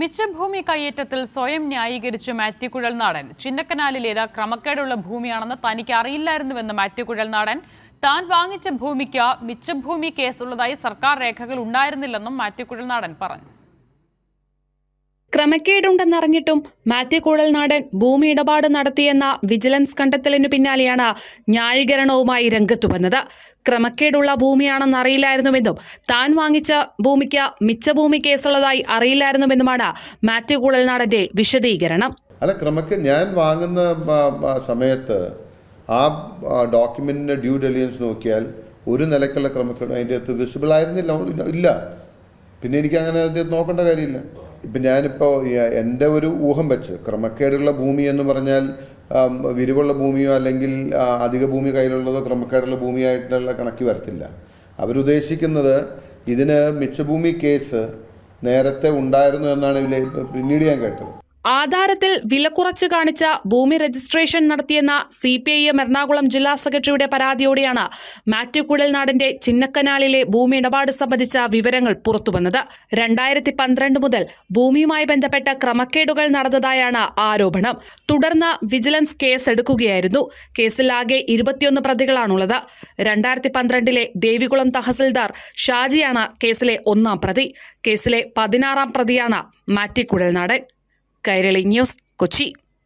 മിച്ചഭൂമി കയ്യേറ്റത്തിൽ സ്വയം ന്യായീകരിച്ച് മാത്യു കുഴൽനാടൻ. ചിന്നക്കനാലിലേത് ക്രമക്കേടുള്ള ഭൂമിയാണെന്ന് തനിക്ക് അറിയില്ലായിരുന്നുവെന്ന് മാത്യു കുഴൽനാടൻ. താൻ വാങ്ങിച്ച ഭൂമിക്ക് മിച്ചഭൂമി കേസുള്ളതായി സർക്കാർ രേഖകൾ ഉണ്ടായിരുന്നില്ലെന്നും മാത്യു കുഴൽനാടൻ പറഞ്ഞു. ക്രമക്കേടുണ്ടെന്നറിഞ്ഞിട്ടും മാത്യു നാടൻ ഭൂമി ഇടപാട് നടത്തിയെന്ന വിജിലൻസ് കണ്ടെത്തലിനു പിന്നാലെയാണ് ന്യായീകരണവുമായി രംഗത്തു വന്നത്. ക്രമക്കേടുള്ള ഭൂമിയാണെന്ന് അറിയില്ലായിരുന്നുവെന്നും താൻ വാങ്ങിച്ച ഭൂമിക്ക് മിച്ചഭൂമി കേസുള്ളതായി അറിയില്ലായിരുന്നുവെന്നുമാണ് മാത്യു കുഴൽനാടന്റെ വിശദീകരണം. അല്ല ക്രമക്ക് ഞാൻ വാങ്ങുന്ന സമയത്ത് ആ ഡോക്യുമെന്റിന്റെ ഡ്യൂ ഡെലിയൻസ് നോക്കിയാൽ ഒരു നിലക്കുള്ള ക്രമക്കേട് അതിന്റെ അകത്ത് വിസിബിൾ ആയിരുന്നില്ല ഇല്ല. പിന്നെ എനിക്ക് അങ്ങനെ നോക്കേണ്ട കാര്യമില്ല. ഇപ്പം ഞാനിപ്പോൾ എന്റെ ഒരു ഊഹം വെച്ച് ക്രമക്കേടുള്ള ഭൂമി എന്ന് പറഞ്ഞാൽ വിരിവുള്ള ഭൂമിയോ അല്ലെങ്കിൽ അധിക ഭൂമി കയ്യിലുള്ളതോ ക്രമക്കേടുള്ള ഭൂമിയായിട്ടുള്ള കണക്ക് വരത്തില്ല. അവരുദ്ദേശിക്കുന്നത് ഇതിന് മിച്ചഭൂമി കേസ് നേരത്തെ ഉണ്ടായിരുന്നു എന്നാണ് ഇതിൽ പിന്നീട് ഞാൻ കേട്ടത്. ആധാരത്തിൽ വില കുറച്ച് കാണിച്ച ഭൂമി രജിസ്ട്രേഷൻ നടത്തിയെന്ന C P I M Ernakulam ജില്ലാ സെക്രട്ടറിയുടെ പരാതിയോടെയാണ് മാത്യു കുഴൽനാടിന്റെ ചിന്നക്കനാലിലെ ഭൂമി ഇടപാട് സംബന്ധിച്ച വിവരങ്ങൾ പുറത്തുവന്നത്. രണ്ടായിരത്തി പന്ത്രണ്ട് മുതൽ ഭൂമിയുമായി ബന്ധപ്പെട്ട ക്രമക്കേടുകൾ നടന്നതായാണ് ആരോപണം. തുടർന്ന് വിജിലൻസ് കേസ് എടുക്കുകയായിരുന്നു. കേസിൽ ആകെ ഇരുപത്തിയൊന്ന് പ്രതികളാണുള്ളത്. രണ്ടായിരത്തി പന്ത്രണ്ടിലെ ദേവികുളം തഹസിൽദാർ ഷാജിയാണ് കേസിലെ ഒന്നാം പ്രതി. കേസിലെ പതിനാറാം പ്രതിയാണ് മാത്യു കുഴൽനാടൻ കൈരളി ന്യൂസ് കൊച്ചി